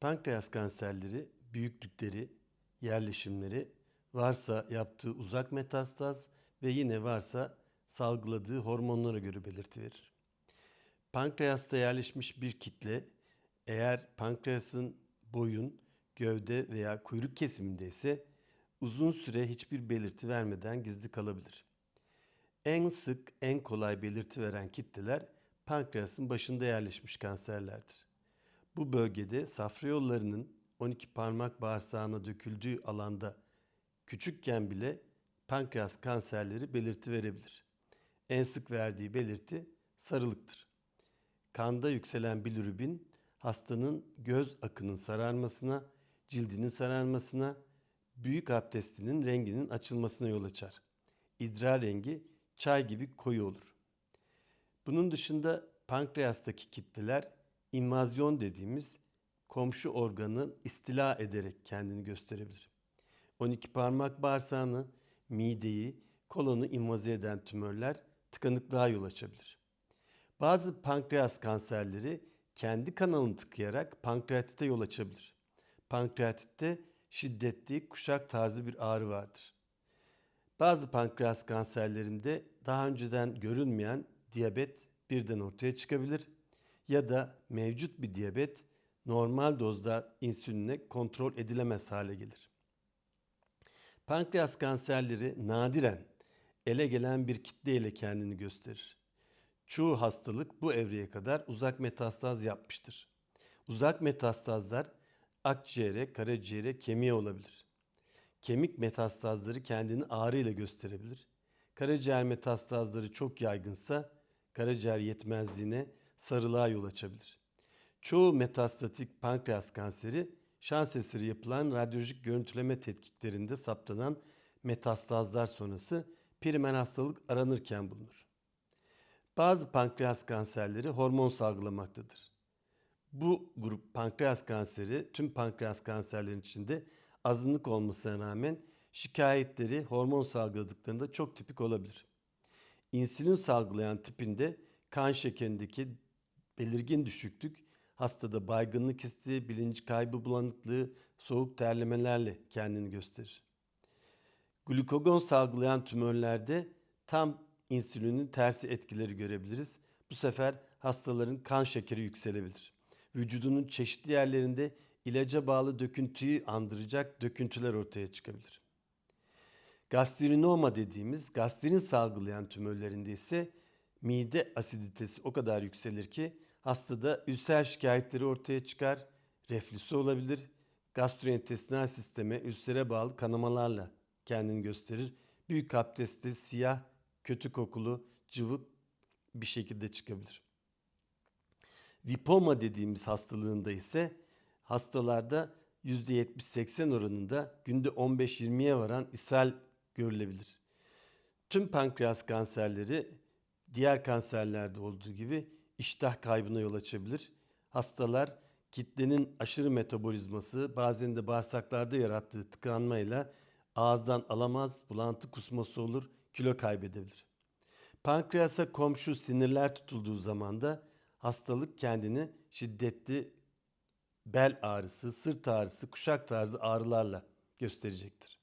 Pankreas kanserleri büyüklükleri, yerleşimleri, varsa yaptığı uzak metastaz ve yine varsa salgıladığı hormonlara göre belirti verir. Pankreasta yerleşmiş bir kitle eğer pankreasın boyun, gövde veya kuyruk kesiminde ise uzun süre hiçbir belirti vermeden gizli kalabilir. En sık, en kolay belirti veren kitleler pankreasın başında yerleşmiş kanserlerdir. Bu bölgede safra yollarının 12 parmak bağırsağına döküldüğü alanda küçükken bile pankreas kanserleri belirti verebilir. En sık verdiği belirti sarılıktır. Kanda yükselen bilirubin hastanın göz akının sararmasına, cildinin sararmasına, büyük abdestinin renginin açılmasına yol açar. İdrar rengi çay gibi koyu olur. Bunun dışında pankreastaki kitleler invazyon dediğimiz komşu organı istila ederek kendini gösterebilir. 12 parmak bağırsağını, mideyi, kolonu invaze eden tümörler tıkanıklığa yol açabilir. Bazı pankreas kanserleri kendi kanalını tıkayarak pankreatite yol açabilir. Pankreatitte şiddetli kuşak tarzı bir ağrı vardır. Bazı pankreas kanserlerinde daha önceden görülmeyen diyabet birden ortaya çıkabilir ya da mevcut bir diyabet normal dozda insülinle kontrol edilemez hale gelir. Pankreas kanserleri nadiren ele gelen bir kitle ile kendini gösterir. Çoğu hastalık bu evreye kadar uzak metastaz yapmıştır. Uzak metastazlar akciğere, karaciğere, kemiğe olabilir. Kemik metastazları kendini ağrı ile gösterebilir. Karaciğer metastazları çok yaygınsa karaciğer yetmezliğine, sarılığa yol açabilir. Çoğu metastatik pankreas kanseri şans eseri yapılan radyolojik görüntüleme tetkiklerinde saptanan metastazlar sonrası primer hastalık aranırken bulunur. Bazı pankreas kanserleri hormon salgılamaktadır. Bu grup pankreas kanseri tüm pankreas kanserlerinin içinde azınlık olmasına rağmen şikayetleri hormon salgıladıklarında çok tipik olabilir. İnsülin salgılayan tipinde kan şekerindeki belirgin düşüklük hastada baygınlık hissi, bilinç kaybı bulanıklığı, soğuk terlemelerle kendini gösterir. Glukagon salgılayan tümörlerde tam insülinin tersi etkileri görebiliriz. Bu sefer hastaların kan şekeri yükselebilir. Vücudunun çeşitli yerlerinde ilaca bağlı döküntüyü andıracak döküntüler ortaya çıkabilir. Gastrinoma dediğimiz gastrin salgılayan tümörlerinde ise mide asiditesi o kadar yükselir ki hastada ülser şikayetleri ortaya çıkar, reflüsü olabilir, gastrointestinal sisteme ülsere bağlı kanamalarla kendini gösterir. Büyük abdestte siyah, kötü kokulu, cıvık bir şekilde çıkabilir. Vipoma dediğimiz hastalığında ise hastalarda %70-80 oranında günde 15-20'ye varan ishal görülebilir. Tüm pankreas kanserleri diğer kanserlerde olduğu gibi iştah kaybına yol açabilir. Hastalar kitlenin aşırı metabolizması bazen de bağırsaklarda yarattığı tıkanmayla ağızdan alamaz, bulantı kusması olur, kilo kaybedebilir. Pankreasa komşu sinirler tutulduğu zaman da hastalık kendini şiddetli bel ağrısı, sırt ağrısı, kuşak tarzı ağrılarla gösterecektir.